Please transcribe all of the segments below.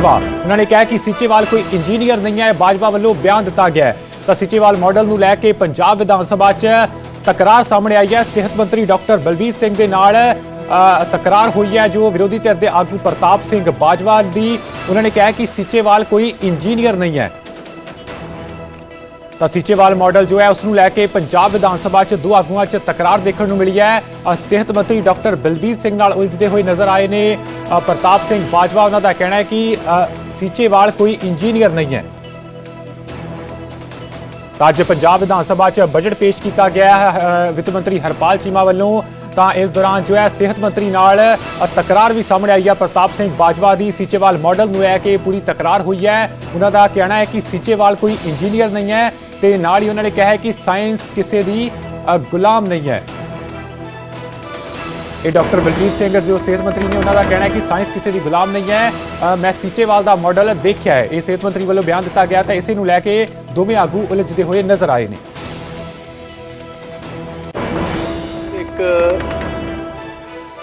ਬਾਜਵਾ ਉਹਨਾਂ ਨੇ ਕਿਹਾ ਕਿ ਸੀਚੇਵਾਲ ਕੋਈ ਇੰਜੀਨੀਅਰ ਨਹੀਂ ਹੈ, ਬਾਜਵਾ ਵੱਲੋਂ ਬਿਆਨ ਦਿੱਤਾ ਗਿਆ ਤਾਂ ਸੀਚੇਵਾਲ ਮਾਡਲ ਨੂੰ ਲੈ ਕੇ ਪੰਜਾਬ ਵਿਧਾਨ ਸਭਾ 'ਚ ਤਕਰਾਰ ਸਾਹਮਣੇ ਆਈ ਹੈ। ਸਿਹਤ ਮੰਤਰੀ ਡਾਕਟਰ ਬਲਬੀਰ ਸਿੰਘ ਦੇ ਨਾਲ ਤਕਰਾਰ ਹੋਈ ਹੈ, ਜੋ ਵਿਰੋਧੀ ਧਿਰ ਦੇ ਆਗੂ ਪ੍ਰਤਾਪ ਸਿੰਘ ਬਾਜਵਾ ਦੀ। ਉਹਨਾਂ ਨੇ ਕਿਹਾ ਕਿ ਸੀਚੇਵਾਲ ਕੋਈ ਇੰਜੀਨੀਅਰ ਨਹੀਂ ਹੈ। ਤਾਂ ਸੀਚੇਵਾਲ ਮਾਡਲ ਜੋ ਹੈ ਉਸ ਨੂੰ ਲੈ ਕੇ ਪੰਜਾਬ ਵਿਧਾਨ ਸਭਾ 'ਚ ਦੋ ਆਗੂਆਂ 'ਚ ਤਕਰਾਰ ਦੇਖਣ ਨੂੰ ਮਿਲੀ ਹੈ। ਸਿਹਤ ਮੰਤਰੀ ਡਾਕਟਰ ਬਲਬੀਰ ਸਿੰਘ ਨਾਲ ਉਲਝਦੇ ਹੋਏ ਨਜ਼ਰ ਆਏ ਨੇ। ਪ੍ਰਤਾਪ ਸਿੰਘ ਬਾਜਵਾ, ਉਹਨਾਂ ਦਾ ਕਹਿਣਾ ਹੈ ਕਿ ਸੀਚੇਵਾਲ ਕੋਈ ਇੰਜੀਨੀਅਰ ਨਹੀਂ ਹੈ। ਤਾਂ ਅੱਜ ਪੰਜਾਬ ਵਿਧਾਨ ਸਭਾ 'ਚ ਬਜਟ ਪੇਸ਼ ਕੀਤਾ ਗਿਆ ਹੈ ਵਿੱਤ ਮੰਤਰੀ ਹਰਪਾਲ ਚੀਮਾ ਵੱਲੋਂ। ਤਾਂ ਇਸ ਦੌਰਾਨ ਜੋ ਹੈ, ਸਿਹਤ ਮੰਤਰੀ ਨਾਲ ਤਕਰਾਰ ਵੀ ਸਾਹਮਣੇ ਆਈ ਹੈ। ਪ੍ਰਤਾਪ ਸਿੰਘ ਬਾਜਵਾ ਦੀ ਸੀਚੇਵਾਲ ਮਾਡਲ ਨੂੰ ਲੈ ਕੇ ਪੂਰੀ ਤਕਰਾਰ ਹੋਈ ਹੈ। ਉਹਨਾਂ ਦਾ ਕਹਿਣਾ ਹੈ ਕਿ ਸੀਚੇਵਾਲ ਕੋਈ ਇੰਜੀਨੀਅਰ ਨਹੀਂ ਹੈ। ਤੇ ਨਾਲ ਹੀ ਉਹਨਾਂ ਨੇ ਕਿਹਾ ਹੈ ਕਿ ਸਾਇੰਸ ਕਿਸੇ ਦੀ ਗੁਲਾਮ ਨਹੀਂ ਹੈ। ਇਹ ਡਾਕਟਰ ਬਲਜੀਤ ਸਿੰਘ ਜੋ ਸਿਹਤ ਮੰਤਰੀ ਨੇ ਉਹਨਾਂ ਦਾ ਕਹਿਣਾ ਹੈ ਕਿ ਸਾਇੰਸ ਕਿਸੇ ਦੀ ਗੁਲਾਮ ਨਹੀਂ ਹੈ। ਮੈਂ ਸੀਚੇਵਾਲ ਦਾ ਮਾਡਲ ਦੇਖਿਆ ਹੈ। ਇਹ ਸਿਹਤ ਮੰਤਰੀ ਵੱਲੋਂ ਬਿਆਨ ਦਿੱਤਾ ਗਿਆ ਤਾਂ ਇਸੇ ਨੂੰ ਲੈ ਕੇ ਦੋਵੇਂ ਆਗੂ ਉਲਝਦੇ ਹੋਏ ਨਜ਼ਰ ਆਏ ਨੇ। ਇੱਕ,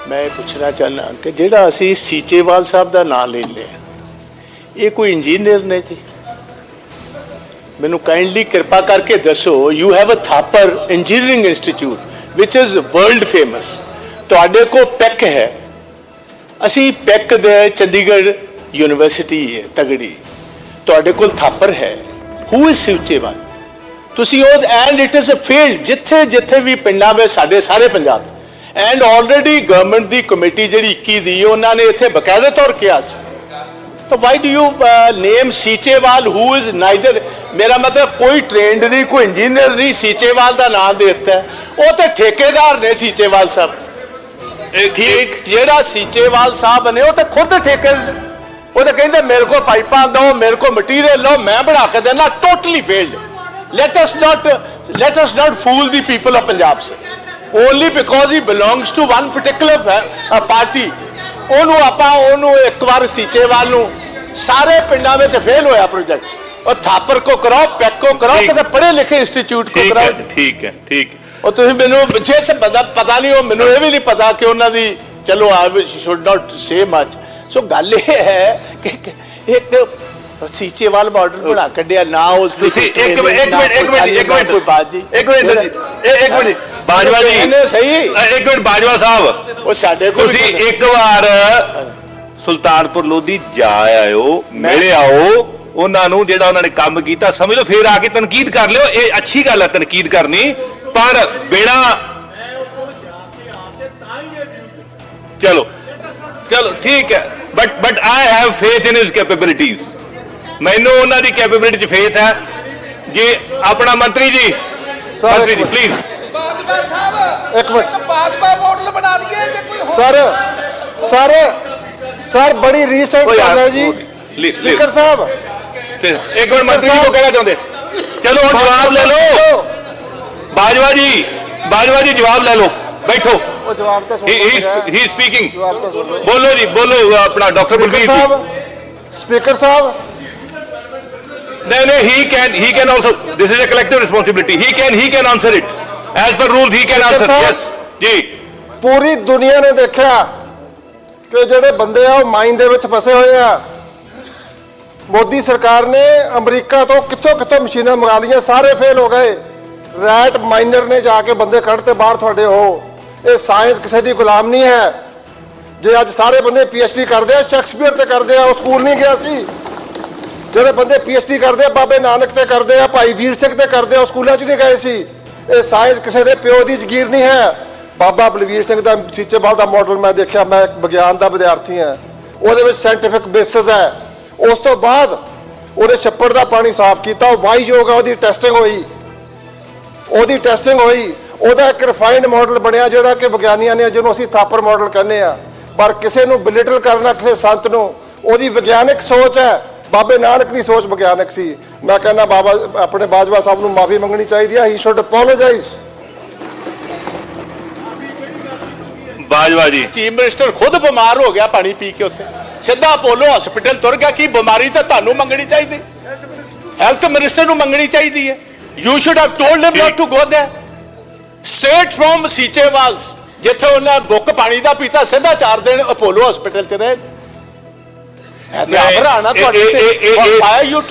ਮੈਂ ਪੁੱਛਣਾ ਚਾਹੁੰਦਾ ਕਿ ਜਿਹੜਾ ਅਸੀਂ ਸੀਚੇਵਾਲ ਸਾਹਿਬ ਦਾ ਨਾਮ ਲੈ ਲਿਆ, ਇਹ ਕੋਈ ਇੰਜੀਨੀਅਰ ਨੇ ਜੀ? ਮੈਨੂੰ ਕਾਈਂਡਲੀ ਕਿਰਪਾ ਕਰਕੇ ਦੱਸੋ you have a Thapar engineering institute which is world famous ਤੁਹਾਡੇ ਕੋਲ ਪੈਕ ਹੈ। ਅਸੀਂ ਪੈਕ ਦੇ ਚੰਡੀਗੜ੍ਹ ਯੂਨੀਵਰਸਿਟੀ ਹੈ, ਤਗੜੀ। ਤੁਹਾਡੇ ਕੋਲ ਥਾਪਰ ਹੈ। ਹੂ ਇਜ਼ ਸੀਚੇਵਾਲ ਤੁਸੀਂ ਉਹ and it is a field ਜਿੱਥੇ ਜਿੱਥੇ ਵੀ ਪਿੰਡਾਂ ਵਿੱਚ ਸਾਡੇ ਸਾਰੇ ਪੰਜਾਬ। ਐਂਡ ਆਲਰੇਡੀ ਗਵਰਨਮੈਂਟ ਦੀ ਕਮੇਟੀ ਜਿਹੜੀ 21 ਦੀ, ਉਹਨਾਂ ਨੇ ਇੱਥੇ ਬਕਾਇਦਾ ਤੌਰ ਕਿਹਾ ਸੀ। ਤਾਂ why do you name Seechewal who is neither ਮੇਰਾ ਮਤਲਬ ਕੋਈ ਟ੍ਰੇਨਡ ਨਹੀਂ ਕੋਈ ਇੰਜੀਨੀਅਰ ਨਹੀਂ ਸੀਚੇਵਾਲ ਦਾ ਨਾਮ ਦੇ ਦਿੱਤਾ ਹੈ। ਉਹ ਤੇ ਠੇਕੇਦਾਰ ਨੇ ਸੀਚੇਵਾਲ ਸਾਹਿਬ ਇਹ ਠੀਕ ਜਿਹੜਾ ਸੀਚੇਵਾਲ ਸਾਹਿਬ ਨੇ ਉਹ ਤਾਂ ਖੁਦ ਠੇਕੇ ਉਹ ਤਾਂ ਕਹਿੰਦੇ ਮੇਰੇ ਕੋਲ ਪਾਈਪਾਂ ਦਿਓ ਮੇਰੇ ਕੋਲ ਮਟੀਰੀਅਲ ਲਓ ਮੈਂ ਬਣਾ ਕੇ ਦੇਣਾ totally failed not let us not fool the people of punjab sir. Only because he belongs to one particular fa- uh, party. ਉਹਨੂੰ ਆਪਾਂ ਉਹਨੂੰ ਇੱਕ ਵਾਰ ਸੀਚੇਵਾਲ ਨੂੰ ਸਾਰੇ ਪਿੰਡਾਂ ਵਿੱਚ ਫੇਲ ਹੋਇਆ ਪ੍ਰੋਜੈਕਟ ਉਹ ਥਾਪਰ ਕੋ ਕਰਾਓ ਪੈਕ ਕੋ ਕਰਾਓ। ਕਿਸੇ ਪੜ੍ਹੇ ਲਿਖੇ ਇੰਸਟੀਚਿਊਟ ਕੋ ਕਰਾਓ। ਠੀਕ ਹੈ ਠੀਕ। ਉਹ ਤੁਸੀਂ ਮੈਨੂੰ ਜੇ ਸੇ ਪਤਾ ਪਤਾ ਨਹੀਂ ਉਹ ਮੈਨੂੰ ਇਹ ਵੀ ਨਹੀਂ ਪਤਾ ਕਿ ਉਹਨਾਂ ਦੀ ਚਲੋ ਆਈ should not say much so ਗੱਲ ਇਹ ਹੈ ਕਿ ਇੱਕ ਸੀਚੇਵਾਲ ਮਾਡਲ ਬਣਾ ਕੱਢਿਆ ਨਾ ਉਸ ਦੀ ਤੁਸੀਂ ਇੱਕ ਮਿੰਟ ਇੱਕ ਮਿੰਟ ਇੱਕ ਮਿੰਟ ਇੱਕ ਨਾ ਕੋਈ ਬਾਤ ਜੀ ਮਿੰਟ ਇੱਕ ਮਿੰਟ ਜੀ ਇਹ- ਇੱਕ ਮਿੰਟ। ਬਾਜਵਾ ਜੀ। ਸਹੀ। ਇੱਕ ਮਿੰਟ ਬਾਜਵਾ ਸਾਹਿਬ। ਉਹ ਸਾਡੇ ਕੋਲ ਤੁਸੀਂ ਇੱਕ ਵਾਰ ਸੁਲਤਾਨਪੁਰ ਲੋਧੀ ਜਾ ਆਇਓ ਮਿਲੇ ਆਓ। ਉਹਨਾਂ ਨੂੰ ਜਿਹੜਾ ਉਹਨਾਂ ਨੇ ਕੰਮ ਕੀਤਾ ਸਮਝ ਲਓ ਫਿਰ ਆ ਕੇ ਤਨਕੀਦ ਕਰ ਲਿਓ। ਇਹ ਅੱਛੀ ਗੱਲ ਹੈ ਤਨਕੀਦ ਕਰਨੀ। ਪਰ ਬਿਨਾ ਚਲੋ ਚਲੋ ਠੀਕ ਹੈ। But but I have faith in his capabilities ਮੈਨੂੰ ਉਹਨਾਂ ਦੀ ਕੈਪੇਬਿਲਿਟੀ 'ਚ ਫੇਥ ਹੈ। ਜੀ ਆਪਣਾ ਮੰਤਰੀ ਜੀ। ਮੰਤਰੀ ਜੀ। ਪਲੀਜ਼ ਬਾਜਵਾ ਸਾਹਿਬ ਇੱਕ ਮਿੰਟ। ਬਾਜਵਾ ਮਾਡਲ ਬਣਾ ਦਈਏ ਜੇ ਕੋਈ ਹੋਰ ਸਰ ਸਰ ਸਰ ਬੜੀ ਰੀਸੈਂਟ ਗੱਲ ਹੈ ਜੀ. ਸਪੀਕਰ ਸਾਹਿਬ। ਤੇ ਇੱਕ ਮਿੰਟ ਮੰਤਰੀ ਜੀ ਕੋ ਕਹਿਣਾ ਚਾਹੁੰਦੇ। ਚਲੋ ਹੁਣ ਜਵਾਬ ਲੈ ਲਓ। ਬਾਜਵਾ ਜੀ ਬਾਜਵਾ ਜੀ ਜਵਾਬ ਲੈ ਲਓ। ਬੈਠੋ। ਉਹ ਜਵਾਬ ਤਾਂ ਸੁਣ ਹੀ ਹੀ ਹੀ ਸਪੀਕਿੰਗ ਬੋਲੋ ਜੀ ਬੋਲੋ ਆਪਣਾ ਡਾਕਟਰ ਬਲਬੀਰ ਜੀ। ਸਾਹਿਬ ਸਪੀਕਰ ਸਾਹਿਬ। ਨਹੀਂ ਨਹੀਂ he can also this is a collective responsibility. He can he can answer it. As per rules he can Speaker answer Sahib. yes ਜੀ। ਪੂਰੀ ਦੁਨੀਆ ਨੇ ਦੇਖਿਆ ਕਿ ਜਿਹੜੇ ਬੰਦੇ ਆ ਉਹ ਮਾਈਨ ਦੇ ਵਿੱਚ ਫਸੇ ਹੋਏ ਆ। ਮੋਦੀ ਸਰਕਾਰ ਨੇ ਅਮਰੀਕਾ ਤੋਂ ਕਿੱਥੋਂ ਕਿੱਥੋਂ ਮਸ਼ੀਨਾਂ ਮੰਗਾ ਲਈਆਂ, ਸਾਰੇ ਫੇਲ ਹੋ ਗਏ। ਰੈਟ ਮਾਈਨਰ ਨੇ ਜਾ ਕੇ ਬੰਦੇ ਕੱਢਤੇ ਬਾਹਰ ਤੁਹਾਡੇ ਹੋ ਇਹ ਸਾਇੰਸ ਕਿਸੇ ਦੀ ਗੁਲਾਮ ਨਹੀਂ ਹੈ। ਜੇ ਅੱਜ ਸਾਰੇ ਬੰਦੇ ਪੀਐਚਡੀ ਕਰਦੇ ਆ ਸ਼ੈਕਸਪੀਅਰ ਤੇ ਕਰਦੇ ਆ, ਉਹ ਸਕੂਲ ਨਹੀਂ ਗਿਆ ਸੀ। ਜਿਹੜੇ ਬੰਦੇ ਪੀਐਚਡੀ ਕਰਦੇ ਆ, ਬਾਬੇ ਨਾਨਕ ਤੇ ਕਰਦੇ ਆ, ਭਾਈ ਵੀਰ ਸਿੰਘ ਤੇ ਕਰਦੇ ਆ, ਉਹ ਸਕੂਲਾਂ 'ਚ ਨਹੀਂ ਗਏ ਸੀ। ਇਹ ਸਾਇੰਸ ਕਿਸੇ ਦੇ ਪਿਓ ਦੀ ਜ਼ਗੀਰ ਨਹੀਂ ਹੈ। ਬਾਬਾ ਬਲਵੀਰ ਸਿੰਘ ਦਾ ਸੀਚੇਵਾਲ ਦਾ ਮਾਡਲ ਮੈਂ ਦੇਖਿਆ, ਮੈਂ ਇੱਕ ਵਿਗਿਆਨ ਦਾ ਵਿਦਿਆਰਥੀ ਹਾਂ। ਉਹਦੇ ਵਿੱਚ ਸਾਇੰਟੀਫਿਕ ਬੇਸਿਸ ਹੈ। ਉਸ ਤੋਂ ਬਾਅਦ ਉਹਦੇ ਛੱਪੜ ਦਾ ਪਾਣੀ ਸਾਫ਼ ਕੀਤਾ, ਉਹ ਵਾਹੀਯੋਗ ਆ, ਉਹਦੀ ਟੈਸਟਿੰਗ ਹੋਈ। ਉਹਦੀ ਟੈਸਟਿੰਗ ਹੋਈ। ਉਹਦਾ ਇੱਕ ਰਿਫਾਈਨਡ ਮਾਡਲ ਬਣਿਆ ਜਿਹੜਾ ਕਿ ਵਿਗਿਆਨੀਆਂ ਨੇ, ਜਿਹਨੂੰ ਅਸੀਂ ਥਾਪਰ ਮਾਡਲ ਕਹਿੰਦੇ ਆ ਪਰ ਕਿਸੇ ਨੂੰ ਬਿਲਿਟਲ ਕਰਨਾ, ਕਿਸੇ ਸੰਤ ਨੂੰ, ਉਹਦੀ ਵਿਗਿਆਨਕ ਸੋਚ ਹੈ। ਬਾਬੇ ਨਾਨਕ ਦੀ ਸੋਚ ਵਿਗਿਆਨਕ ਸੀ। ਮੈਂ ਕਹਿੰਦਾ, ਬਾਬਾ, ਆਪਣੇ ਬਾਜਵਾ ਸਾਹਿਬ ਨੂੰ ਮਾਫੀ ਮੰਗਣੀ ਚਾਹੀਦੀ ਹੈ। ਹੀ ਸ਼ੁੱਡ ਅਪੋਲੋਜਾਈਜ਼ ਬਾਜਵਾ ਜੀ। ਚੀਫ ਮਿਨਿਸਟਰ ਖੁਦ ਬਿਮਾਰ ਹੋ ਗਿਆ ਪਾਣੀ ਪੀ ਕੇ ਉੱਥੇ। ਸਿੱਧਾ ਅਪੋਲੋ ਹਸਪੀਟਲ ਤੁਰ ਗਿਆ ਕੀ ਬਿਮਾਰੀ ਤਾਂ ਤੁਹਾਨੂੰ ਮੰਗਣੀ ਚਾਹੀਦੀ? ਹੈਲਥ ਮਿਨਿਸਟਰ ਨੂੰ ਮੰਗਣੀ ਚਾਹੀਦੀ ਹੈ। You should have told him not to go there straight from Seechewal's ਜਿੱਥੇ ਉਹਨਾਂ ਗੁੱਕ ਪਾਣੀ ਦਾ ਪੀਤਾ ਸਿੱਧਾ ਚਾਰ ਦਿਨ ਅਪੋਲੋ ਹਸਪੀਟਲ ਚ ਰਹੇ। ਮੈਂ ਤੇ ਆਪ ਤੁਹਾਡੇ ਤੇ। why are you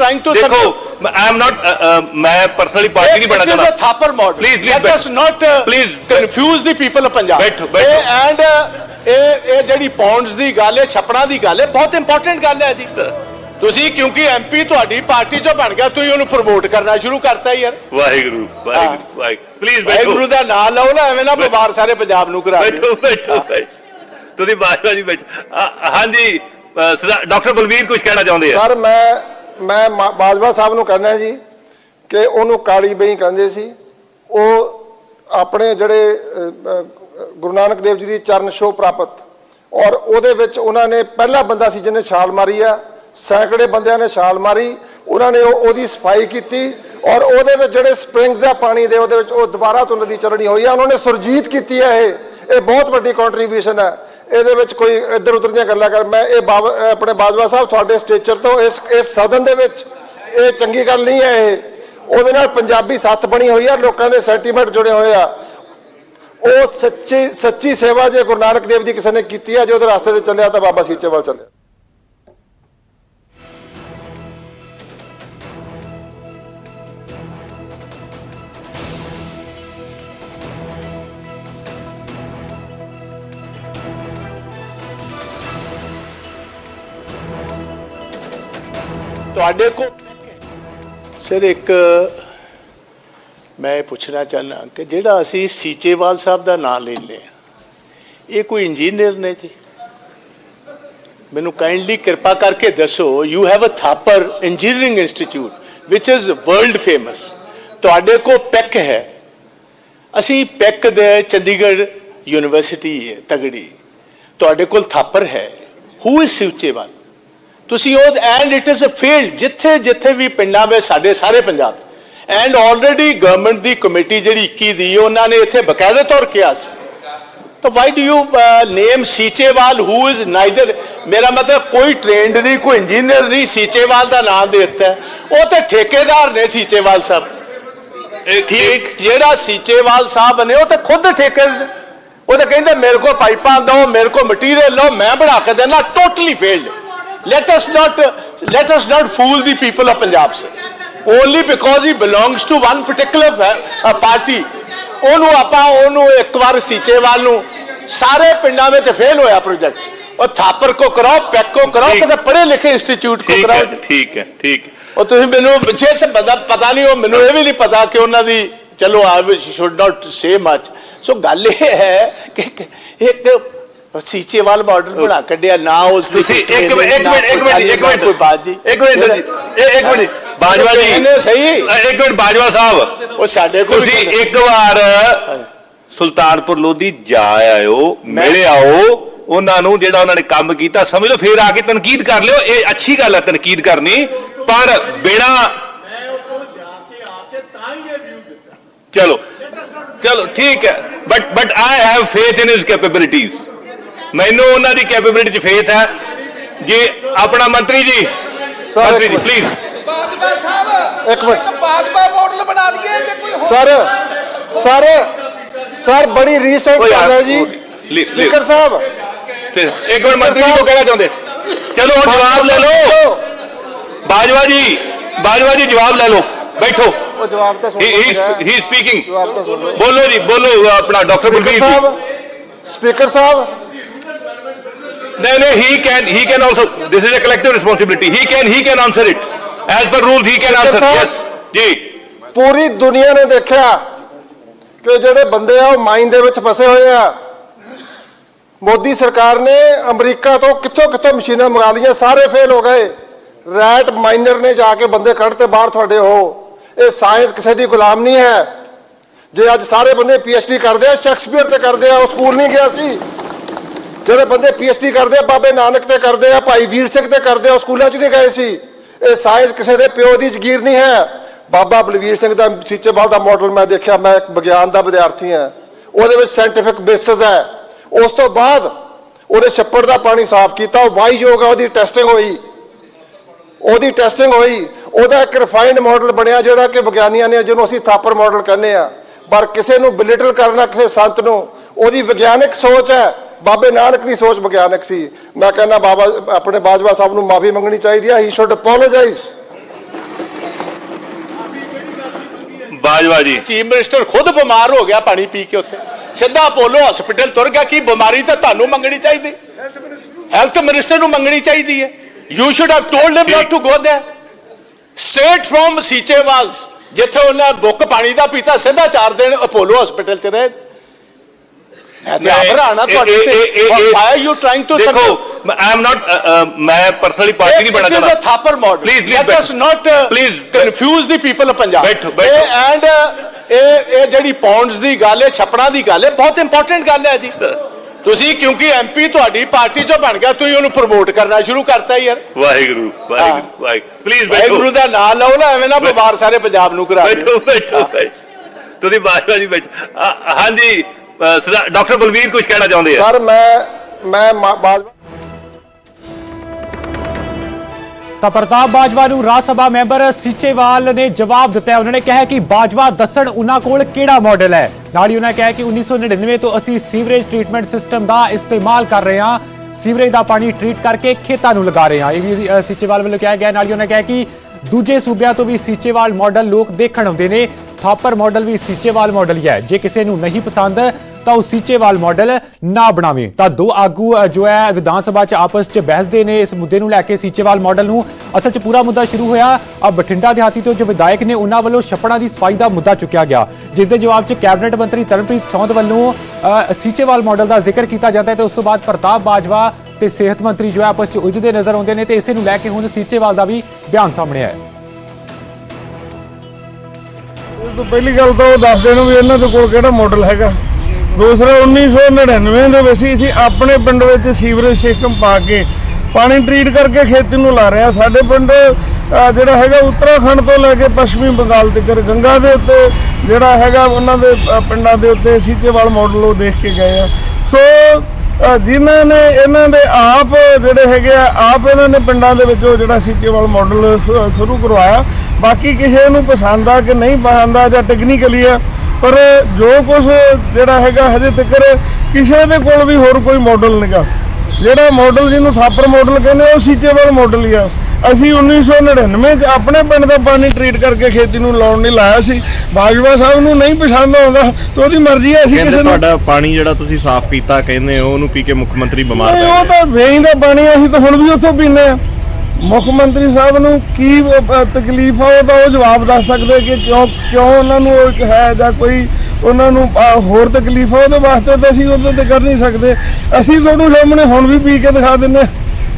ਦੇਖੋ ਆਈ ਐਮ ਨਾਟ ਮੈਂ ਪਰਸਨਲੀ ਪਾਰਟੀ ਨਹੀਂ ਬਣਾ It is a ਚਾਹੁੰਦਾ Thapar model. Please, please, Let us not uh, Please. confuse the people of Punjab. ਬੈਠੋ, ਬੈਠੋ। ਇਹ and uh, ਇਹ ਇਹ ਜਿਹੜੀ ਪੌਂਡਸ ਦੀ ਗੱਲ ਹੈ ਛਪੜਾਂ ਦੀ ਗੱਲ ਹੈ ਬਹੁਤ ਇੰਪੋਰਟੈਂਟ ਗੱਲ ਹੈ ਜੀ ਤੁਸੀਂ ਕਿਉਂਕਿ ਐਮਪੀ ਤੁਹਾਡੀ ਪਾਰਟੀ ਚੋਂ ਬਣ ਗਿਆ ਤੁਸੀਂ ਉਹਨੂੰ ਪ੍ਰਮੋਟ ਕਰਨਾ ਸ਼ੁਰੂ ਕਰਤਾ ਯਾਰ ਵਾਹਿਗੁਰੂ ਵਾਹਿਗੁਰੂ ਵਾਹਿਗੁਰੂ ਪਲੀਜ਼ ਵਾਹਿਗੁਰੂ ਬੈਠੋ ਦਾ ਨਾਮ ਲਓ ਨਾ ਐਵੇਂ ਨਾ ਬਿਮਾਰ ਸਾਰੇ ਪੰਜਾਬ ਨੂੰ ਕਰਾ ਬੈਠੋ ਬੈਠੋ ਤੁਸੀਂ ਬਾਜਵਾ ਜੀ ਬੈਠੋ ਹਾਂਜੀ ਡਾਕਟਰ ਬਲਵੀਰ ਕੁਝ ਕਹਿਣਾ ਚਾਹੁੰਦੇ ਆ ਸਰ ਮੈਂ ਮੈਂ ਮਾ- ਬਾਜਵਾ ਸਾਹਿਬ ਨੂੰ ਕਹਿੰਦਾ ਜੀ ਕਿ ਉਹਨੂੰ ਕਾਲੀ ਬਈ ਕਹਿੰਦੇ ਸੀ। ਉਹ ਆਪਣੇ ਜਿਹੜੇ ਗੁਰੂ ਨਾਨਕ ਦੇਵ ਜੀ ਦੀ ਚਰਨ ਛੋਹ ਪ੍ਰਾਪਤ। ਔਰ ਉਹਦੇ ਵਿੱਚ ਉਹਨਾਂ ਨੇ ਪਹਿਲਾ ਬੰਦਾ ਸੀ ਜਿਹਨੇ ਛਾਲ ਮਾਰੀ ਆ। ਸੈਂਕੜੇ ਬੰਦਿਆਂ ਨੇ ਛਾਲ ਮਾਰੀ। ਉਹਨਾਂ ਨੇ ਉਹ- ਉਹਦੀ ਸਫ਼ਾਈ ਕੀਤੀ। ਔਰ ਉਹਦੇ ਵਿੱਚ ਜਿਹੜੇ ਸਪ੍ਰਿੰਗਸ ਦਾ ਪਾਣੀ ਦੇ ਉਹਦੇ ਵਿੱਚ ਉਹ ਦੁਬਾਰਾ ਤੋਂ ਨਦੀ ਚੱਲਣੀ ਹੋਈ ਆ। ਉਹਨਾਂ ਨੇ ਸੁਰਜੀਤ ਕੀਤੀ ਹੈ ਇਹ। ਇਹ ਬਹੁਤ ਵੱਡੀ ਕੰਟਰੀਬਿਊਸ਼ਨ ਹੈ ਇਹਦੇ ਵਿੱਚ ਕੋਈ ਇੱਧਰ ਉੱਧਰ ਦੀਆਂ ਗੱਲਾਂ ਕਰ ਮੈਂ ਇਹ ਬਾਬ- ਆਪਣੇ ਬਾਜਵਾ ਸਾਹਿਬ ਤੁਹਾਡੇ ਸਟੇਚਰ ਤੋਂ ਇਸ ਇਸ ਸਦਨ ਦੇ ਵਿੱਚ ਇਹ ਚੰਗੀ ਗੱਲ ਨਹੀਂ ਹੈ ਇਹ। ਉਹਦੇ ਨਾਲ ਪੰਜਾਬੀ ਸੱਥ ਬਣੀ ਹੋਈ ਆ, ਲੋਕਾਂ ਦੇ ਸੈਂਟੀਮੈਂਟ ਜੁੜੇ ਹੋਏ ਆ। ਉਹ ਸੱਚੀ ਸੱਚੀ ਸੇਵਾ ਜੇ ਗੁਰੂ ਨਾਨਕ ਦੇਵ ਦੀ ਕਿਸੇ ਨੇ ਕੀਤੀ ਆ, ਜੇ ਉਹਦੇ ਰਸਤੇ ਤੇ ਚੱਲਿਆ ਤਾਂ ਬਾਬਾ ਸੀਚੇਵਾਲ ਚੱਲਿਆ। ਤੁਹਾਡੇ ਕੋ ਸਰ, ਇੱਕ ਮੈਂ ਪੁੱਛਣਾ ਚਾਹੁੰਦਾ ਕਿ ਜਿਹੜਾ ਅਸੀਂ ਸੀਚੇਵਾਲ ਸਾਹਿਬ ਦਾ ਨਾਮ ਲੈ ਲਿਆ, ਇਹ ਕੋਈ ਇੰਜੀਨੀਅਰ ਨੇ ਜੀ? ਮੈਨੂੰ ਕਾਈਂਡਲੀ ਕਿਰਪਾ ਕਰਕੇ ਦੱਸੋ you have a Thapar engineering institute which is world famous ਤੁਹਾਡੇ ਕੋ ਪੈਕ ਹੈ। ਅਸੀਂ ਪੈਕ ਦੇ ਚੰਡੀਗੜ੍ਹ ਯੂਨੀਵਰਸਿਟੀ ਹੈ ਤਗੜੀ। ਤੁਹਾਡੇ ਕੋਲ ਥਾਪਰ ਹੈ। Who is Seechewal? ਤੁਸੀਂ ਉਹ and it is a field ਜਿੱਥੇ ਜਿੱਥੇ ਵੀ ਪਿੰਡਾਂ ਵਿੱਚ ਸਾਡੇ ਸਾਰੇ ਪੰਜਾਬ ਐਂਡ ਆਲਰੇਡੀ ਗਵਰਨਮੈਂਟ ਦੀ ਕਮੇਟੀ ਜਿਹੜੀ 21 ਦੀ ਉਹਨਾਂ ਨੇ ਇੱਥੇ ਬਕਾਇਦਾ ਤੌਰ ਕਿਹਾ ਸੀ। ਤਾਂ why do you name Seechewal who is neither ਮੇਰਾ ਮਤਲਬ ਕੋਈ ਟ੍ਰੇਨਡ ਨਹੀਂ ਕੋਈ ਇੰਜੀਨੀਅਰ ਨਹੀਂ ਸੀਚੇਵਾਲ ਦਾ ਨਾਮ ਦੇ ਦਿੱਤਾ। ਉਹ ਤੇ ਠੇਕੇਦਾਰ ਨੇ ਸੀਚੇਵਾਲ ਸਾਹਿਬ। ਠੀਕ। ਜਿਹੜਾ ਸੀਚੇਵਾਲ ਸਾਹਿਬ ਨੇ ਉਹ ਤਾਂ ਖੁਦ ਠੇਕੇ ਉਹ ਤਾਂ ਕਹਿੰਦੇ ਮੇਰੇ ਕੋਲ ਪਾਈਪਾਂ ਦਿਓ ਮੇਰੇ ਕੋਲ ਮਟੀਰੀਅਲ ਲਓ ਮੈਂ ਬਣਾ ਕੇ ਦੇਣਾ totally failed let us not let us not fool the people of punjab sir. Only because he belongs to one particular fa- uh, party. ਉਹਨੂੰ ਆਪਾਂ ਉਹਨੂੰ ਇੱਕ ਵਾਰ ਸੀਚੇਵਾਲ ਨੂੰ ਸਾਰੇ ਪਿੰਡਾਂ ਵਿੱਚ ਫੇਲ ਹੋਇਆ ਪ੍ਰੋਜੈਕਟ ਉਹ ਥਾਪਰ ਕੋ ਕਰਾਓ ਪੈਕ ਕੋ ਕਰਾਓ। ਕਿਸੇ ਪੜ੍ਹੇ ਲਿਖੇ ਇੰਸਟੀਚਿਊਟ ਕੋ ਕਰਾਓ ਠੀਕ ਹੈ ਠੀਕ। ਉਹ ਤੁਸੀਂ ਮੈਨੂੰ ਪਿੱਛੇ ਸੇ ਪਤਾ ਨਹੀਂ ਉਹ ਮੈਨੂੰ ਇਹ ਵੀ ਨਹੀਂ ਪਤਾ ਕਿ ਉਹਨਾਂ ਦੀ ਚਲੋ ਆਈ should not say much so ਗੱਲ ਇਹ ਹੈ ਕਿ ਕਿ ਸੀਚੇਵਾਲ ਬਾਰਡਰ ਬਣਾ ਕੱਢਿਆ ਨਾ ਉਸ ਦੀ ਤੁਸੀਂ ਇੱਕ ਮਿੰਟ ਇੱਕ ਮਿੰਟ ਇੱਕ ਮਿੰਟ ਇੱਕ ਮਿੰਟ। ਕੋਈ ਬਾਤ ਜੀ ਇੱਕ ਮਿੰਟ ਇੱਕ ਮਿੰਟ ਬਾਜਵਾ ਜੀ। ਇਹਨੇ ਸਹੀ। ਇੱਕ ਮਿੰਟ ਬਾਜਵਾ ਸਾਹਿਬ। ਉਹ ਸਾਡੇ ਕੋਲ ਤੁਸੀਂ ਇੱਕ ਵਾਰ ਸੁਲਤਾਨਪੁਰ ਲੋਧੀ ਜਾ ਆਇਓ ਮਿਲ ਆਓ। ਉਹਨਾਂ ਨੂੰ ਜਿਹੜਾ ਉਹਨਾਂ ਨੇ ਕੰਮ ਕੀਤਾ ਸਮਝ ਲਓ ਫੇਰ ਆ ਕੇ ਤਨਕੀਦ ਕਰ ਲਿਓ। ਇਹ ਅੱਛੀ ਗੱਲ ਹੈ ਤਨਕੀਦ ਕਰਨੀ। ਪਰ ਬਿਨਾ ਚਲੋ ਚਲੋ ਠੀਕ ਹੈ। But but I have faith in his capabilities ਮੈਨੂੰ ਉਹਨਾਂ ਦੀ ਕੈਪੇਬਿਲਿਟੀ 'ਚ ਫੇਥ ਹੈ। ਜੀ ਆਪਣਾ ਮੰਤਰੀ ਜੀ। ਇੱਕ ਜੀ। ਪਲੀਜ਼ ਬਾਜਵਾ ਸਾਹਿਬ ਇੱਕ ਮਿੰਟ। ਬਾਜਵਾ ਮਾਡਲ ਬਣਾ ਦਈਏ ਜੇ ਕੋਈ ਸਰ ਸਰ ਸਰ ਬੜੀ ਰੀਸੈਂਟ ਗੱਲ ਹੈ ਜੀ। ਸਪੀਕਰ। ਸਾਹਿਬ। ਤੇ ਇੱਕ ਮਿੰਟ ਮੰਤਰੀ ਜੀ ਕੋ ਕਹਿਣਾ ਚਾਹੁੰਦੇ। ਚਲੋ ਹੁਣ ਜਵਾਬ ਲੈ ਲਓ। ਬਾਜਵਾ ਜੀ ਬਾਜਵਾ ਜੀ ਜਵਾਬ ਲੈ ਲਓ। ਬੈਠੋ। ਉਹ ਜਵਾਬ ਤਾਂ ਸੁਣ ਹੀ ਸਪੀਕਿੰਗ ਬੋਲੋ ਜੀ ਬੋਲੋ ਆਪਣਾ ਡਾਕਟਰ ਬਲਬੀਰ ਸਾਹਿਬ ਸਪੀਕਰ ਸਾਹਿਬ। ਨਹੀਂ ਨਹੀਂ he can he can also this is a collective responsibility. He can he can answer it. As per rules he can answer yes. ਜੀ ਪੂਰੀ ਦੁਨੀਆ ਨੇ ਦੇਖਿਆ ਕਿ ਜਿਹੜੇ ਬੰਦੇ ਆ ਉਹ ਮਾਈਨ ਦੇ ਵਿੱਚ ਫਸੇ ਹੋਏ ਆ ਮੋਦੀ ਸਰਕਾਰ ਨੇ ਅਮਰੀਕਾ ਤੋਂ ਕਿੱਥੋਂ ਕਿੱਥੋਂ ਮਸ਼ੀਨਾਂ ਮੰਗਾ ਲਈਆਂ ਸਾਰੇ ਫੇਲ ਹੋ ਗਏ ਰੈਟ ਮਾਈਨਰ ਨੇ ਜਾ ਕੇ ਬੰਦੇ ਕੱਢ ਤੇ ਬਾਹਰ ਤੁਹਾਡੇ ਹੋ ਇਹ ਸਾਇੰਸ ਕਿਸੇ ਦੀ ਗੁਲਾਮ ਨਹੀਂ ਹੈ ਜੇ ਅੱਜ ਸਾਰੇ ਬੰਦੇ ਪੀਐਚਡੀ ਕਰਦੇ ਆ ਸ਼ੈਕਸਪੀਅਰ ਤੇ ਕਰਦੇ ਆ ਉਹ ਸਕੂਲ ਨਹੀਂ ਗਿਆ ਸੀ ਜਿਹੜੇ ਬੰਦੇ ਪੀਐਚਡੀ ਕਰਦੇ ਆ, ਬਾਬੇ ਨਾਨਕ ਤੇ ਕਰਦੇ ਆ, ਭਾਈ ਵੀਰ ਸਿੰਘ ਤੇ ਕਰਦੇ ਆ, ਉਹ ਸਕੂਲਾਂ 'ਚ ਨਹੀਂ ਗਏ ਸੀ। ਇਹ ਸਾਇੰਸ ਕਿਸੇ ਦੇ ਪਿਓ ਦੀ ਜ਼ਗੀਰ ਨਹੀਂ ਹੈ। ਬਾਬਾ ਬਲਵੀਰ ਸਿੰਘ ਦਾ ਸੀਚੇਵਾਲ ਦਾ ਮਾਡਲ ਮੈਂ ਦੇਖਿਆ, ਮੈਂ ਇੱਕ ਵਿਗਿਆਨ ਦਾ ਵਿਦਿਆਰਥੀ ਹਾਂ। ਉਹਦੇ ਵਿੱਚ ਸਾਇੰਟੀਫਿਕ ਬੇਸਿਸ ਹੈ। ਉਸ ਤੋਂ ਬਾਅਦ ਉਹਨੇ ਛੱਪੜ ਦਾ ਪਾਣੀ ਸਾਫ਼ ਕੀਤਾ, ਉਹ ਵਾਈ ਯੋਗਾ ਉਹਦੀ ਟੈਸਟਿੰਗ ਹੋਈ। ਉਹਦੀ ਟੈਸਟਿੰਗ ਹੋਈ। ਉਹਦਾ ਇੱਕ ਰਿਫਾਈਨਡ ਮਾਡਲ ਬਣਿਆ ਜਿਹੜਾ ਕਿ ਵਿਗਿਆਨੀਆਂ ਨੇ, ਜਿਹਨੂੰ ਅਸੀਂ ਥਾਪਰ ਮਾਡਲ ਕਹਿੰਦੇ ਆ ਪਰ ਕਿਸੇ ਨੂੰ ਬਿਲਿਟਲ ਕਰਨਾ, ਕਿਸੇ ਸੰਤ ਨੂੰ, ਉਹਦੀ ਵਿਗਿਆਨਿਕ ਸੋਚ ਹੈ। ਬਾਬੇ ਨਾਨਕ ਦੀ ਸੋਚ ਵਿਗਿਆਨਕ ਸੀ। ਮੈਂ ਕਹਿੰਦਾ ਬਾਬਾ ਆਪਣੇ ਬਾਜਵਾ ਸਾਹਿਬ ਨੂੰ ਮਾਫੀ ਮੰਗਣੀ ਚਾਹੀਦੀ ਹੈ ਹੀ ਸ਼ੁੱਡ ਅਪੋਲੋਜਾਈਜ਼ ਬਾਜਵਾ ਜੀ। ਚੀਫ ਮਿਨਿਸਟਰ ਖੁਦ ਬਿਮਾਰ ਹੋ ਗਿਆ ਪਾਣੀ ਪੀ ਕੇ ਉੱਥੇ। ਸਿੱਧਾ ਅਪੋਲੋ ਹਸਪੀਟਲ ਤੁਰ ਗਿਆ ਕੀ ਬਿਮਾਰੀ ਤਾਂ ਤੁਹਾਨੂੰ ਮੰਗਣੀ ਚਾਹੀਦੀ? ਹੈਲਥ ਮਿਨਿਸਟਰ ਨੂੰ ਮੰਗਣੀ ਚਾਹੀਦੀ ਹੈ। You should have told him not to go there straight from Seechewal's ਜਿੱਥੇ ਉਹਨਾਂ ਬੁੱਕ ਪਾਣੀ ਦਾ ਪੀਤਾ ਸਿੱਧਾ ਚਾਰ ਦਿਨ ਅਪੋਲੋ ਹਸਪੀਟਲ ਚ ਰਹੇ। ਮੈਂ ਤੇ ਆਪ ਰਾਣਾ ਤੁਹਾਡੇ ਤੇ why are you trying to ਦੇਖੋ ਆਈ ਐਮ ਨਾਟ ਮੈਂ ਪਰਸਨਲੀ ਪਾਰਟੀ ਨਹੀਂ ਬਣਾ It is a ਚਾਹੁੰਦਾ Thapar model. Please, please, Let us bੈਠੋ। not Please, confuse the people of Punjab. ਬੈਠੋ, ਬੈਠੋ। ਇਹ and ਇਹ ਇਹ ਜਿਹੜੀ ਪੌਂਡਸ ਦੀ ਗੱਲ ਹੈ ਛਪੜਾ ਦੀ ਗੱਲ ਹੈ ਬਹੁਤ ਇੰਪੋਰਟੈਂਟ ਗੱਲ ਹੈ ਜੀ ਤੁਸੀਂ ਕਿਉਂਕਿ ਐਮਪੀ ਤੁਹਾਡੀ ਪਾਰਟੀ ਚੋਂ ਬਣ ਗਿਆ ਤੁਸੀਂ ਉਹਨੂੰ ਪ੍ਰਮੋਟ ਕਰਨਾ ਸ਼ੁਰੂ ਕਰਤਾ ਯਾਰ ਵਾਹਿਗੁਰੂ ਵਾਹਿਗੁਰੂ ਵਾਹਿਗੁਰੂ ਪਲੀਜ਼ ਬੈਠੋ ਵਾਹਿਗੁਰੂ ਦਾ ਨਾਮ ਲਓ ਨਾ ਐਵੇਂ ਨਾ ਬਿਮਾਰ ਸਾਰੇ ਪੰਜਾਬ ਨੂੰ ਕਰਾ। ਬੈਠੋ ਬੈਠੋ। ਤੁਸੀਂ ਬਾਜਵਾ ਜੀ ਬੈਠੋ ਹਾਂਜੀ ਡਾਕਟਰ ਬਲਵੀਰ ਕੁਝ ਕਹਿਣਾ ਚਾਹੁੰਦੇ ਆ? ਸਰ ਮੈਂ ਮੈਂ ਬਾਜਵਾ ਤਾਂ ਪ੍ਰਤਾਪ ਬਾਜਵਾ ਨੂੰ ਰਾਜ ਸਭਾ ਮੈਂਬਰ ਸੀਚੇਵਾਲ ਨੇ ਜਵਾਬ ਦਿੱਤਾ ਹੈ। ਉਹਨਾਂ ਨੇ ਕਿਹਾ ਕਿ ਬਾਜਵਾ ਦੱਸਣ ਉਹਨਾਂ ਕੋਲ ਕਿਹੜਾ ਮਾਡਲ ਹੈ। ਨਾਲ ਹੀ ਉਹਨਾਂ ਕਿਹਾ ਕਿ 1999 ਤੋਂ ਅਸੀਂ ਸੀਵਰੇਜ ਟ੍ਰੀਟਮੈਂਟ ਸਿਸਟਮ ਦਾ ਇਸਤੇਮਾਲ ਕਰ ਰਹੇ ਹਾਂ। ਸੀਵਰੇਜ ਦਾ ਪਾਣੀ ਟ੍ਰੀਟ ਕਰਕੇ ਖੇਤਾਂ ਨੂੰ ਲਗਾ ਰਹੇ ਹਾਂ। ਇਹ ਵੀ ਸੀਚੇਵਾਲ ਵੱਲੋਂ ਕਿਹਾ ਗਿਆ ਨਾਲ ਹੀ ਉਹਨਾਂ ਕਿਹਾ ਕਿ ਦੂਜੇ ਸੂਬਿਆਂ ਤੋਂ ਵੀ ਸੀਚੇਵਾਲ ਮਾਡਲ ਲੋਕ ਦੇਖਣ ਆਉਂਦੇ ਨੇ। ਥਾਪਰ ਮਾਡਲ ਵੀ ਸੀਚੇਵਾਲ ਮਾਡਲ ਹੀ ਹੈ। ਜੇ ਕਿਸੇ ਨੂੰ ਨਹੀਂ ਪਸੰਦ, ਤਾਂ ਉਹ ਸੀਚੇਵਾਲ ਮਾਡਲ ਨਾ ਬਣਾਵੇ। ਤਾਂ ਦੋ ਆਗੂ ਜੋ ਹੈ, ਵਿਧਾਨ ਸਭਾ 'ਚ ਆਪਸ 'ਚ ਬਹਿਸਦੇ ਨੇ। ਇਸ ਮੁੱਦੇ ਨੂੰ ਲੈ ਕੇ ਸੀਚੇਵਾਲ ਮਾਡਲ ਨੂੰ ਅਸਲ 'ਚ ਪੂਰਾ ਮੁੱਦਾ ਸ਼ੁਰੂ ਹੋਇਆ। ਆ ਬਠਿੰਡਾ ਦਿਹਾਤੀ ਤੋਂ ਜੋ ਵਿਧਾਇਕ ਨੇ, ਉਹਨਾਂ ਵੱਲੋਂ ਛੱਪੜਾਂ ਦੀ ਸਫ਼ਾਈ ਦਾ ਮੁੱਦਾ ਚੁੱਕਿਆ ਗਿਆ। ਜਿਸ ਦੇ ਜਵਾਬ 'ਚ ਕੈਬਨਿਟ ਮੰਤਰੀ ਤਰਨਪ੍ਰੀਤ ਸੌਂਦ ਵੱਲੋਂ ਸੀਚੇਵਾਲ ਮਾਡਲ ਦਾ ਜ਼ਿਕਰ ਕੀਤਾ ਜਾਂਦਾ ਹੈ ਤੇ ਉਸ ਤੋਂ ਬਾਅਦ ਪ੍ਰਤਾਪ ਬਾਜਵਾ ਤੇ ਸਿਹਤ ਮੰਤਰੀ ਜੋ ਹੈ, ਆਪਸ 'ਚ ਉਲਝਦੇ ਨਜ਼ਰ ਆਉਂਦੇ ਨੇ ਤੇ ਇਸੇ ਨੂੰ ਲੈ ਕੇ ਹੁਣ ਸੀਚੇਵਾਲ ਦਾ ਵੀ ਬਿਆਨ ਸਾਹਮਣੇ ਆਇਆ ਤੋਂ ਪਹਿਲੀ ਗੱਲ ਤਾਂ ਉਹ ਦੱਸ ਦੇਣ ਵੀ ਇਹਨਾਂ ਦੇ ਕੋਲ ਕਿਹੜਾ ਮਾਡਲ ਹੈਗਾ। ਦੂਸਰਾ 1999 ਦੇ ਵਿੱਚ ਹੀ ਅਸੀਂ ਆਪਣੇ ਪਿੰਡ ਵਿੱਚ ਸੀਵਰੇਜ ਸਿਸਟਮ ਪਾ ਕੇ ਪਾਣੀ ਟ੍ਰੀਟ ਕਰਕੇ ਖੇਤੀ ਨੂੰ ਲਾ ਰਹੇ ਹਾਂ। ਸਾਡੇ ਪਿੰਡ ਜਿਹੜਾ ਹੈਗਾ ਉੱਤਰਾਖੰਡ ਤੋਂ ਲੈ ਕੇ ਪੱਛਮੀ ਬੰਗਾਲ ਤੱਕ, ਗੰਗਾ ਦੇ ਉੱਤੇ ਜਿਹੜਾ ਹੈਗਾ ਉਹਨਾਂ ਦੇ ਪਿੰਡਾਂ ਦੇ ਉੱਤੇ ਸੀਚੇਵਾਲ ਮਾਡਲ ਉਹ ਦੇਖ ਕੇ ਗਏ ਆ ਸੋ ਜਿਨ੍ਹਾਂ ਨੇ ਇਹਨਾਂ ਦੇ ਆਪ ਜਿਹੜੇ ਹੈਗੇ ਆ, ਆਪ ਇਹਨਾਂ ਨੇ ਪਿੰਡਾਂ ਦੇ ਵਿੱਚ ਉਹ ਜਿਹੜਾ ਸੀਚੇਵਾਲ ਮਾਡਲ ਸ਼ੁਰੂ ਕਰਵਾਇਆ। ਬਾਕੀ ਕਿਸੇ ਨੂੰ ਪਸੰਦ ਆ ਕਿ ਨਹੀਂ ਪਸੰਦ ਆ ਜਾਂ ਟੈਕਨੀਕਲੀ ਆ ਪਰ ਜੋ ਕੁਝ ਜਿਹੜਾ ਹੈਗਾ ਹਜੇ ਤੱਕ ਕਿਸੇ ਦੇ ਕੋਲ ਵੀ ਹੋਰ ਕੋਈ ਮਾਡਲ ਨਹੀਂਗਾ ਜਿਹੜਾ ਮਾਡਲ ਜਿਹਨੂੰ ਥਾਪਰ ਮਾਡਲ ਕਹਿੰਦੇ ਉਹ ਸੀਚੇਵਾਲ ਮਾਡਲ ਹੀ ਆ। ਅਸੀਂ 1999 ਚ ਆਪਣੇ ਪਿੰਡ ਦਾ ਪਾਣੀ ਟ੍ਰੀਟ ਕਰਕੇ ਖੇਤੀ ਨੂੰ ਲਾਉਣ ਨਹੀਂ ਲਾਇਆ ਸੀ। ਬਾਜਵਾ ਸਾਹਿਬ ਨੂੰ ਨਹੀਂ ਪਸੰਦ ਆਉਂਦਾ ਤਾਂ ਉਹਦੀ ਮਰਜ਼ੀ ਹੈ ਅਸੀਂ ਕਿਸੇ ਨੂੰ ਤੁਹਾਡਾ ਪਾਣੀ ਜਿਹੜਾ ਤੁਸੀਂ ਸਾਫ਼ ਪੀਤਾ ਕਹਿੰਦੇ ਹੋ ਉਹਨੂੰ ਪੀ ਕੇ ਮੁੱਖ ਮੰਤਰੀ ਬਿਮਾਰ ਪੈ ਉਹ ਗਏ। ਤਾਂ ਵੇਈ ਦਾ ਪਾਣੀ ਅਸੀਂ ਤਾਂ ਹੁਣ ਵੀ ਉੱਥੋਂ ਪੀਂਦੇ ਆ। ਮੁੱਖ ਮੰਤਰੀ ਸਾਹਿਬ ਨੂੰ ਕੀ ਤਕਲੀਫ ਆ, ਉਹ ਤਾਂ ਉਹ ਜਵਾਬ ਦੱਸ ਸਕਦੇ ਕਿ ਕਿਉਂ ਕਿਉਂ ਉਹਨਾਂ ਨੂੰ ਉਹ ਹੈ ਜਾਂ ਕੋਈ ਉਹਨਾਂ ਨੂੰ ਹੋਰ ਤਕਲੀਫ ਆ, ਉਹਦੇ ਵਾਸਤੇ ਤਾਂ ਅਸੀਂ ਉਹਦੇ ਤੇ ਕਰ ਨਹੀਂ ਸਕਦੇ। ਅਸੀਂ ਤੁਹਾਨੂੰ ਸਾਹਮਣੇ ਹੁਣ ਵੀ ਪੀ ਕੇ ਦਿਖਾ ਦਿੰਨੇ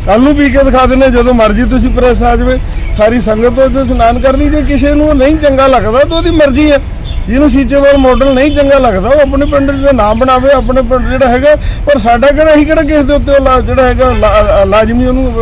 ਕੱਲ ਨੂੰ ਪੀ ਕੇ ਦਿਖਾ ਦਿੰਨੇ ਜਦੋਂ ਮਰਜ਼ੀ ਤੁਸੀਂ ਪ੍ਰੈਸ ਆ ਜਾਵੇ। ਸਾਰੀ ਸੰਗਤ ਉਹ 'ਚ ਇਸ਼ਨਾਨ ਕਰਨੀ, ਜੇ ਕਿਸੇ ਨੂੰ ਉਹ ਨਹੀਂ ਚੰਗਾ ਲੱਗਦਾ, ਤਾਂ ਉਹਦੀ ਮਰਜ਼ੀ ਹੈ। ਜਿਹਨੂੰ ਸੀਚੇਵਾਲ ਮਾਡਲ ਨਹੀਂ ਚੰਗਾ ਲੱਗਦਾ, ਉਹ ਆਪਣੇ ਪਿੰਡ ਦਾ ਨਾਮ ਬਣਾਵੇ, ਆਪਣੇ ਪਿੰਡ ਜਿਹੜਾ ਹੈਗਾ, ਪਰ ਸਾਡਾ ਕਿਹੜਾ ਹੀ ਕਿਹੜਾ ਕਿਸੇ ਦੇ ਉੱਤੇ ਉਹ ਲਾ- ਜਿਹੜਾ ਹੈਗਾ, ਲਾ- ਲਾਜ਼ਮੀ ਉਹਨੂੰ